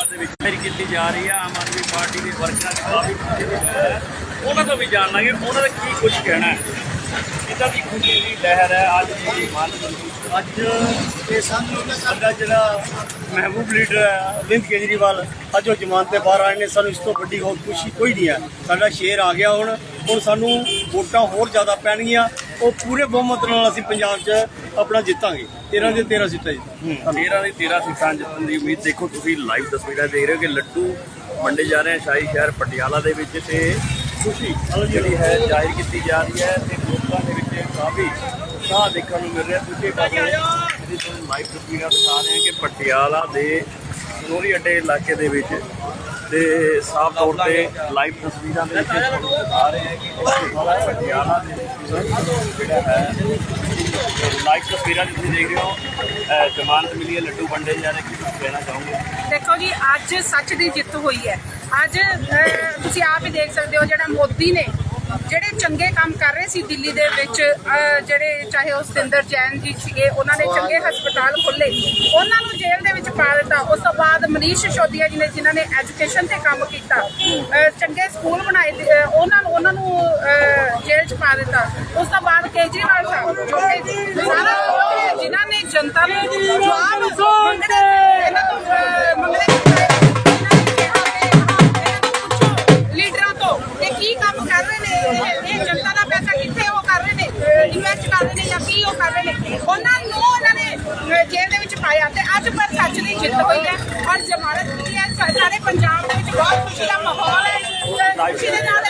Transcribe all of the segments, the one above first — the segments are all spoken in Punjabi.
ਹਿੰਦੁਸਤਾਨ ਦੇ ਵਿੱਚ ਮੇਰੀ ਕੀਤੀ ਜਾ ਰਹੀ ਹੈ ਆਮ ਆਦਮੀ ਪਾਰਟੀ ਦੇ ਵਰਕਰਾਂ ਦੀ ਕਾਫੀ ਉਹਨਾਂ ਤੋਂ ਵੀ ਜਾਣ ਲਾਂਗੇ। ਉਹਨਾਂ ਦਾ ਕੀ ਕੁਝ ਕਹਿਣਾ ਹੈ? ਕਿੱਦਾਂ ਦੀ ਖੁਸ਼ੀ ਦੀ ਲਹਿਰ ਹੈ, ਅੱਜ ਦੀ ਮਨ ਅੱਜ ਇਹ ਸਾਨੂੰ ਸਾਡਾ ਜਿਹੜਾ ਮਹਿਬੂਬ ਲੀਡਰ ਹੈ, ਅਰਵਿੰਦ ਕੇਜਰੀਵਾਲ, ਅੱਜ ਉਹ ਜਮਾਨ ਤੇ ਬਾਹਰ ਆਏ ਨੇ। ਸਾਨੂੰ ਇਸ ਤੋਂ ਵੱਡੀ ਹੋਰ ਖੁਸ਼ੀ ਕੋਈ ਨਹੀਂ ਹੈ। ਸਾਡਾ ਸ਼ੇਰ ਆ ਗਿਆ ਹੁਣ। ਹੁਣ ਸਾਨੂੰ ਵੋਟਾਂ ਹੋਰ ਜ਼ਿਆਦਾ ਪੈਣਗੀਆਂ। ਉਹ ਪੂਰੇ ਬਹੁਮਤ ਨਾਲ ਅਸੀਂ ਪੰਜਾਬ 'ਚ ਆਪਣਾ ਜਿੱਤਾਂਗੇ। 13 ਦੇ 13 ਸੀਟਾਂ ਜੀ। 13 ਦੀ 13 ਸੀਟਾਂ ਜਿੱਤਣ ਦੀ ਉਮੀਦ ਦੇਖੋ, ਤੁਸੀਂ ਲਾਈਵ ਤਸਵੀਰਾਂ ਦੇਖ ਰਹੇ ਹੋ ਕਿ ਲੱਡੂ ਵੰਡੇ ਜਾ ਰਹੇ ਹਨ ਸ਼ਾਹੀ ਸ਼ਹਿਰ ਪਟਿਆਲਾ ਦੇ ਵਿੱਚ ਤੇ ਖੁਸ਼ੀ ਜਿਹੜੀ ਹੈ ਜ਼ਾਹਿਰ ਕੀਤੀ ਜਾ ਰਹੀ ਹੈ ਤੇ ਲੋਕਾਂ ਦੇ ਵਿੱਚ ਕਾਫੀ ਉਤਸ਼ਾਹ ਦੇਖਣ ਨੂੰ ਮਿਲ ਰਿਹਾ। ਤੁਸੀਂ ਜਿਹੜੀ ਤੁਹਾਨੂੰ ਲਾਈਵ ਤਸਵੀਰਾਂ ਦਿਖਾ ਰਹੇ ਹਾਂ ਕਿ ਪਟਿਆਲਾ ਦੇ ਸਨੋਰੀ ਅੱਡੇ ਇਲਾਕੇ ਦੇ ਵਿੱਚ ਤੇ ਸਾਫ਼ ਤੌਰ ਤੇ ਲਾਈਵ ਤਸਵੀਰਾਂ ਦੇ ਵਿੱਚ ਤੁਹਾਨੂੰ ਰਹੇ ਹਾਂ ਕਿ ਪਟਿਆਲਾ ਦੇ ਵਿੱਚ ਜਿਹੜਾ ਹੈ ਲਾਈਵ ਤਸਵੀਰਾਂ ਤੁਸੀਂ ਦੇਖ ਰਹੇ ਹੋ। ਜ਼ਮਾਨਤ ਮਿਲੀ ਹੈ ਲੱਡੂ ਵੰਡੇ ਜਾ ਰਹੇ, ਕੀ ਕੁਝ ਕਹਿਣਾ ਚਾਹੋਗੇ? ਦੇਖੋ ਜੀ, ਅੱਜ ਸੱਚ ਦੀ ਜਿੱਤ ਹੋਈ ਹੈ। ਅੱਜ ਤੁਸੀਂ ਆਪ ਹੀ ਦੇਖ ਸਕਦੇ ਹੋ ਜਿਹੜਾ ਮੋਦੀ ਨੇ ਜਿਹੜੇ ਚੰਗੇ ਕੰਮ ਕਰ ਰਹੇ ਸੀ ਦਿੱਲੀ ਦੇ ਵਿੱਚ ਜਿਹੜੇ ਚਾਹੇ ਉਹ ਸਤਿੰਦਰ ਜੈਨ ਜੀ ਸੀਗੇ ਉਹਨਾਂ ਨੇ ਚੰਗੇ ਹਸਪਤਾਲ ਖੋਲੇ ਉਹਨਾਂ ਨੂੰ ਜੇਲ੍ਹ ਦੇ ਵਿੱਚ ਪਾ ਦਿੱਤਾ। ਉਸ ਤੋਂ ਬਾਅਦ ਮਨੀਸ਼ ਸਿਸੋਦੀਆ ਜੀ ਨੇ ਜਿਨ੍ਹਾਂ ਨੇ ਐਜੂਕੇਸ਼ਨ ਤੇ ਕੰਮ ਕੀਤਾ ਚੰਗੇ ਸਕੂਲ ਬਣਾਏ ਤੇ, ਉਹਨਾਂ ਨੂੰ ਉਹਨਾਂ ਨੂੰ ਜੇਲ੍ਹ 'ਚ ਪਾ ਦਿੱਤਾ। ਉਸ ਤੋਂ ਬਾਅਦ ਕੇਜਰੀਵਾਲ ਸਾਹਿਬ ਜੋ ਕਿ ਸਾਰਾ ਜਿਨ੍ਹਾਂ ਨੇ ਜਨਤਾ ਨੂੰ ਜਵਾਬ ਮੰਗਣੇ ਕੰਮ ਕਰ ਰਹੇ ਨੇ, ਇਹ- ਜਨਤਾ ਦਾ ਪੈਸਾ ਕਿੱਥੇ ਉਹ ਕਰ ਰਹੇ ਨੇ ਇਨਵੈਸਟ ਕਰ ਰਹੇ ਨੇ ਜਾਂ ਕੀ ਉਹ ਕਰ ਰਹੇ ਨੇ, ਉਹਨਾਂ ਨੂੰ ਉਹਨਾਂ ਨੇ ਜੇਲ੍ਹ ਦੇ ਵਿੱਚ ਪਾਇਆ ਤੇ ਅੱਜ ਪਰ ਸੱਚ ਦੀ ਜਿੱਤ ਹੋਈ ਹੈ ਔਰ ਜ਼ਮਾਨਤ ਮਿਲੀ ਹੈ। ਸਾ- ਸਾਰੇ ਪੰਜਾਬ ਦੇ ਵਿੱਚ ਬਹੁਤ ਖੁਸ਼ੀ ਦਾ ਮਾਹੌਲ ਹੈ। ਖੁਸ਼ੀ ਦੇ ਨਾਲ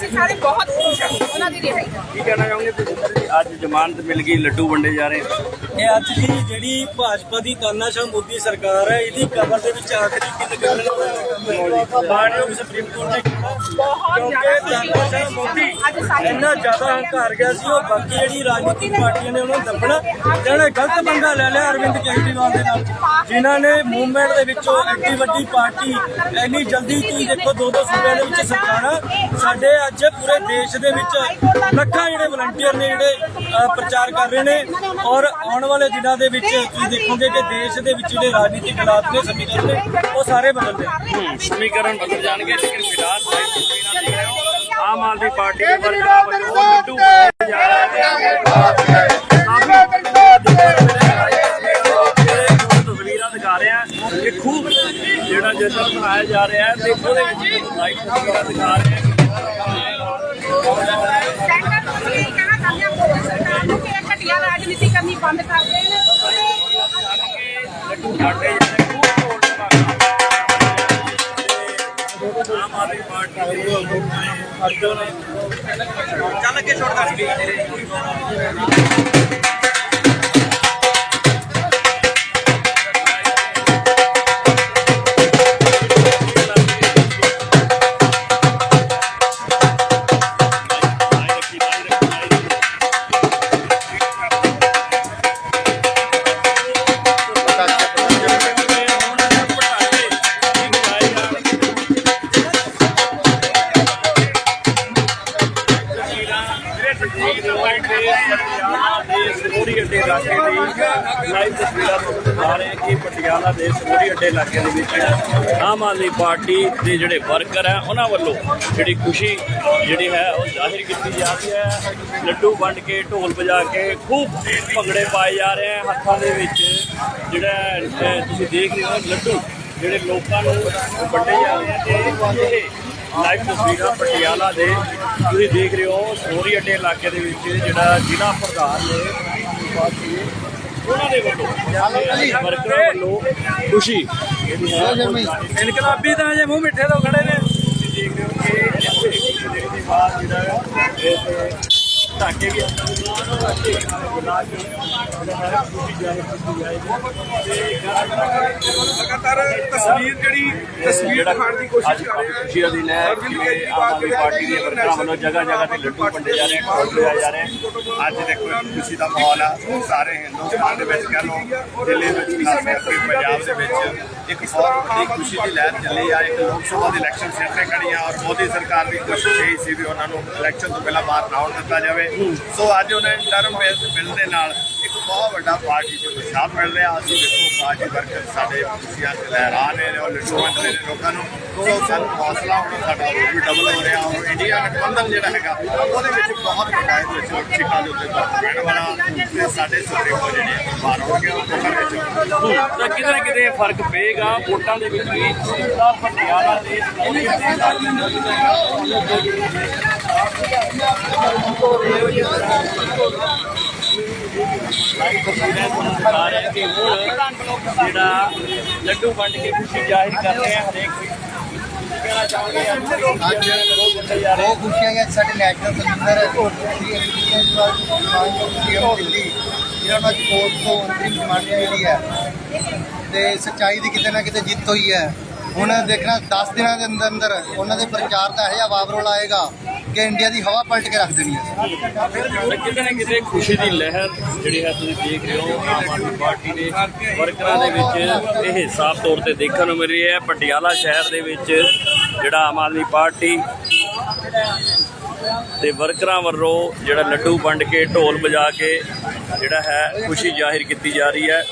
ਅਸੀਂ ਸਾਰੇ ਬਹੁਤ ਖੁਸ਼ ਹਾਂ। ਉਹਨਾਂ ਦੀ ਰਿਹਾਈ ਦਾ ਕੀ ਕਹਿਣਾ ਚਾਹੋਗੇ ਤੁਸੀਂ? ਅੱਜ ਜ਼ਮਾਨਤ ਮਿਲ ਗਈ ਲੱਡੂ ਵੰਡੇ ਜਾ ਰਹੇ ਇਹ ਅੱਜ ਦੀ ਜਿਹੜੀ ਭਾਜਪਾ ਦੀ ਤਾਨਾਸ਼ਾਹ ਮੋਦੀ ਸਰਕਾਰ ਹੈ ਇਹਦੀ ਕਬਰ ਦੇ ਵਿੱਚ ਆਖਰੀ ਕਿੰਨ ਕਰਨ ਮਾਨਯੋਗ ਸੁਪਰੀਮ ਕੋਰਟ ਨੇ ਕਿਹਾ ਬਹੁਤ ਜ਼ਿਆਦਾ ਖੁਸ਼ੀ ਹੋ ਤਾਨਾਸ਼ਾਹ ਰਹੀ ਮੋਦੀ ਅੱਜ ਸਾਰੇ ਇੰਨਾ ਜ਼ਿਆਦਾ ਹੰਕਾਰ ਗਿਆ ਸੀ ਉਹ ਬਾਕੀ ਜਿਹੜੀ ਰਾਜਨੀਤਿਕ ਪਾਰਟੀਆਂ ਨੇ ਉਹਨਾਂ ਨੂੰ ਦੱਬਣਾ ਤੇ ਉਹਨੇ ਗਲਤ ਪੰਗਾ ਲੈ ਲਿਆ ਅਰਵਿੰਦ ਕੇਜਰੀਵਾਲ ਦੇ ਨਾਲ। ਜਿਨ੍ਹਾਂ ਨੇ ਮੂਵਮੈਂਟ ਦੇ ਵਿੱਚੋਂ ਐਡੀ ਵੱਡੀ ਪਾਰਟੀ ਇੰਨੀ ਜਲਦੀ ਕੀ ਦੇਖੋ ਦੋ ਦੋ ਸੂਬਿਆਂ ਦੇ ਵਿੱਚ ਸਰਕਾਰਾਂ ਸਾਡੇ ਅੱਜ ਪੂਰੇ ਦੇਸ਼ ਦੇ ਵਿੱਚ ਲੱਖਾਂ ਜਿਹੜੇ ਵਲੰਟੀਅਰ ਨੇ ਜਿਹੜੇ ਪ੍ਰਚਾਰ ਕਰ ਰਹੇ ਨੇ। ਔਰ ਆਉਣ ਵਾਲੇ ਦਿਨਾਂ ਦੇ ਵਿੱਚ ਤੁਸੀਂ ਦੇਖੋਗੇ ਕਿ ਦੇਸ਼ ਦੇ ਵਿੱਚ ਜਿਹੜੇ ਰਾਜਨੀਤਿਕ ਹਾਲਾਤ ਨੇ ਸਮੀਕਰਨ ਨੇ ਉਹ ਸਾਰੇ ਬਦਲਦੇ ਸਮੀਕਰਨ ਬਦਲ ਜਾਣਗੇ ਲੇਕਿਨ ਫਿਲਹਾਲ ਲਾਈਵ ਤਸਵੀਰਾਂ ਦੇਖ ਰਹੇ ਹੋ ਆਮ ਆਦਮੀ ਪਾਰਟੀ ਦੇ ਵਰਕਰਾਂ ਵੱਲੋਂ ਲੱਡੂ ਵੰਡੇ ਜਾ ਰਹੇ ਨੇ ਤਸਵੀਰਾਂ ਦਿਖਾ ਰਹੇ ਆ ਕਿ ਖੂਬ ਜਿਹੜਾ ਜਸ਼ਨ ਮਨਾਇਆ ਜਾ ਰਿਹਾ ਹੈ ਤੇ ਉਹਦੇ ਵਿੱਚ ਲਾਈਵ ਤਸਵੀਰਾਂ ਦਿਖਾ ਰਹੇ ਆ ਸੈਂਟਰ ਨੂੰ ਅਸੀਂ ਇਹ ਕਹਿਣਾ ਚਾਹੁੰਦੇ ਹਾਂ ਮੋਦੀ ਸਰਕਾਰ ਨੂੰ ਕਿ ਇਹ ਘਟੀਆ ਰਾਜਨੀਤੀ ਕਰਨੀ ਬੰਦ ਕਰ ਦੇਣ ਲੱਡੂ ਵੰਡੇ ਚੱਲ ਅੱਗੇ ਛੋੜ ਲਾਈਵ ਤਸਵੀਰਾਂ ਤੁਹਾਨੂੰ ਦਿਖਾ ਰਹੇ ਹਾਂ ਕਿ ਪਟਿਆਲਾ ਦੇ ਸੋਰੀ ਅੱਡੇ ਇਲਾਕੇ ਦੇ ਵਿੱਚ ਆਮ ਆਦਮੀ ਪਾਰਟੀ ਦੇ ਜਿਹੜੇ ਵਰਕਰ ਹੈ ਉਹਨਾਂ ਵੱਲੋਂ ਜਿਹੜੀ ਖੁਸ਼ੀ ਜਿਹੜੀ ਹੈ ਉਹ ਜ਼ਾਹਿਰ ਕੀਤੀ ਜਾ ਰਹੀ ਹੈ ਲੱਡੂ ਵੰਡ ਕੇ ਢੋਲ ਵਜਾ ਕੇ ਖੂਬ ਭੰਗੜੇ ਪਾਏ ਜਾ ਰਹੇ ਹਨ ਹੱਥਾਂ ਦੇ ਵਿੱਚ ਜਿਹੜਾ ਤੁਸੀਂ ਦੇਖ ਰਹੇ ਹੋ ਲੱਡੂ ਜਿਹੜੇ ਲੋਕਾਂ ਨੂੰ ਵੰਡੇ ਜਾ ਰਹੇ ਤੇ ਇਹ ਲਾਈਵ ਤਸਵੀਰਾਂ ਪਟਿਆਲਾ ਦੇ ਤੁਸੀਂ ਦੇਖ ਰਹੇ ਹੋ ਸੋਰੀ ਅੱਡੇ ਇਲਾਕੇ ਦੇ ਵਿੱਚ ਜਿਹੜਾ ਜ਼ਿਲ੍ਹਾ ਪ੍ਰਧਾਨ ਨੇ ਪਾਰਟੀ ਉਹਨਾਂ ਦੇ ਵੱਲੋਂ ਵਰਕਰਾਂ ਵੱਲੋਂ ਖੁਸ਼ੀ। ਇਨਕਲਾਬੀ ਤਾਂ ਅਜੇ ਮੂੰਹ ਮਿੱਠੇ ਤੋਂ ਖੜੇ ਨੇ। ਦੇਖ ਰਹੇ ਹੋ ਕਿ ਇੱਥੇ ਬਾਤ ਜਿਹੜਾ ਹੈ ਧਾਕੇ ਵੀ ਹੈ ਲਗਾਤਾਰ ਤਸਵੀਰ ਜਿਹੜੀ ਤਸਵੀਰ ਦਿਖਾਉਣ ਦੀ ਕੋਸ਼ਿਸ਼ ਕਰ ਰਹੇ ਖੁਸ਼ੀ ਦੀ ਲਹਿਰ ਜਿਵੇਂ ਆਮ ਆਦਮੀ ਪਾਰਟੀ ਦੇ ਵਰਕਰਾਂ ਵੱਲੋਂ ਜਗ੍ਹਾ ਜਗ੍ਹਾ ਤੇ ਲੱਡੂ ਵੰਡੇ ਜਾ ਰਹੇ ਢੋਲ ਵਜਾਏ ਜਾ ਰਹੇ। ਅੱਜ ਦੇਖੋ ਖੁਸ਼ੀ ਦਾ ਮਾਹੌਲ ਆ। ਸਾਰੇ ਹਿੰਦੁਸਤਾਨ ਦੇ ਵਿੱਚ ਕਹ ਲਓ ਦਿੱਲੀ ਵਿੱਚ ਖਾਸ ਕਰਕੇ ਪੰਜਾਬ ਦੇ ਵਿੱਚ ਇੱਕ ਬਹੁਤ ਵੱਡੀ ਖੁਸ਼ੀ ਦੀ ਲਹਿਰ ਚੱਲੀ ਆ। ਇੱਕ ਲੋਕ ਸਭਾ ਦੀ ਇਲੈਕਸ਼ਨ ਸਿਰ ਤੇ ਖੜੀ ਆ ਔਰ ਮੋਦੀ ਸਰਕਾਰ ਦੀ ਕੋਸ਼ਿਸ਼ ਇਹੀ ਸੀ ਵੀ ਉਹਨਾਂ ਨੂੰ ਇਲੈਕਸ਼ਨ ਤੋਂ ਪਹਿਲਾਂ ਬਾਹਰ ਨਾ ਆਉਣ ਦਿੱਤਾ ਜਾਵੇ। ਸੋ ਅੱਜ ਉਹਨਾਂ ਨੇ ਟਰਮ ਬਿੱਲ ਦੇ ਨਾਲ ਇੱਕ ਬਹੁਤ ਵੱਡਾ ਪਾਰਟੀ ਚ ਉਤਸ਼ਾਹ ਮਿਲ ਰਿਹਾ। ਅਸੀਂ ਦੇਖੋ ਪਾਰਟੀ ਵਰਕਰ ਸਾਡੇ ਖੁਸ਼ੀਆਂ ਲਹਿਰਾ ਨੇ ਔਰ ਲੱਡੂ ਨੇ ਲੋਕਾਂ ਨੂੰ। ਸੋ ਸਾਨੂੰ ਹੌਸਲਾ ਹੁਣ ਸਾਡਾ ਹੋਰ ਵੀ ਡਬਲ ਹੋ ਰਿਹਾ। ਔਰ ਇੰਡੀਆ ਗਠਬੰਧਨ ਜਿਹੜਾ ਹੈਗਾ ਉਹਦੇ ਵਿੱਚ ਬਹੁਤ ਵੱਡਾ ਇਹਦੇ ਵਿੱਚ ਸਿੱਖਾਂ ਦੇ ਉੱਤੇ ਪੈਣ ਵਾਲਾ ਤੇ ਸਾਡੇ ਸੁਪਰੀਮੋ ਜਿਹੜੇ ਆ, ਬਾਹਰ ਹੋਣਗੇ ਉਹ ਵਿੱਚ ਕਿਤੇ ਨਾ ਕਿਤੇ ਫ਼ਰਕ ਪਏਗਾ ਵੋਟਾਂ ਦੇ ਵਿੱਚ ਵੀ ਤਾਂ ਪਟਿਆਲਾ ਦੇ ਜਿਹੜਾ ਲੱਡੂ ਵੰਡ ਕੇ ਖੁਸ਼ੀ ਜ਼ਾਹਿਰ ਕਰ ਰਹੇ ਆ ਹਰੇਕ ਕਹਿਣਾ ਚਾਹੁੰਦੇ ਆ ਅੱਜ ਲੋਕ ਵੰਡੇ ਜਾ ਰਹੇ ਬਹੁਤ ਖੁਸ਼ੀਆਂ ਹੈ ਸਾਡੇ ਨੈਸ਼ਨਲ ਕਮਿਸ਼ਨਰ ਸ਼੍ਰੀ ਜੀ ਦਿੱਲੀ ਨੂੰ ਅੱਜ ਕੋਰਟ ਤੋਂ ਅੰਤਰਿਮ ਜ਼ਮਾਨਤ ਮਿਲੀ ਹੈ। ਤੇ ਸੱਚਾਈ ਦੀ ਕਿਤੇ ਨਾ ਕਿਤੇ ਜਿੱਤ ਹੋਈ ਹੈ। ਹੁਣ ਦੇਖਣਾ 10 ਦਿਨਾਂ ਦੇ ਅੰਦਰ ਅੰਦਰ ਉਹਨਾਂ ਦੇ ਪ੍ਰਚਾਰ ਦਾ ਇਹੋ ਜਿਹਾ ਵਾਵਰੋਲ ਆਏਗਾ ਕਿ ਇੰਡੀਆ ਦੀ ਹਵਾ ਪਲਟ ਕੇ ਰੱਖ ਦੇਣੀ ਹੈ। ਕਿਤੇ ਨਾ ਕਿਤੇ ਖੁਸ਼ੀ ਦੀ ਲਹਿਰ ਜਿਹੜੀ ਹੈ ਤੁਸੀਂ ਦੇਖ ਰਹੇ ਹੋ, ਆਮ ਆਦਮੀ ਪਾਰਟੀ ਦੇ ਵਰਕਰਾਂ ਦੇ ਵਿੱਚ ਇਹ ਸਾਫ਼ ਤੌਰ ਤੇ ਦੇਖਣ ਨੂੰ ਮਿਲ ਰਹੀ ਹੈ। ਪਟਿਆਲਾ ਸ਼ਹਿਰ ਦੇ ਵਿੱਚ ਜਿਹੜਾ ਆਮ ਆਦਮੀ ਪਾਰਟੀ ਤੇ ਵਰਕਰਾਂ ਵੱਲੋਂ ਜਿਹੜਾ ਲੱਡੂ ਵੰਡ ਕੇ ਢੋਲ ਵਜਾ ਕੇ ਜਿਹੜਾ ਹੈ ਖੁਸ਼ੀ ਜ਼ਾਹਿਰ ਕੀਤੀ ਜਾ ਰਹੀ ਹੈ।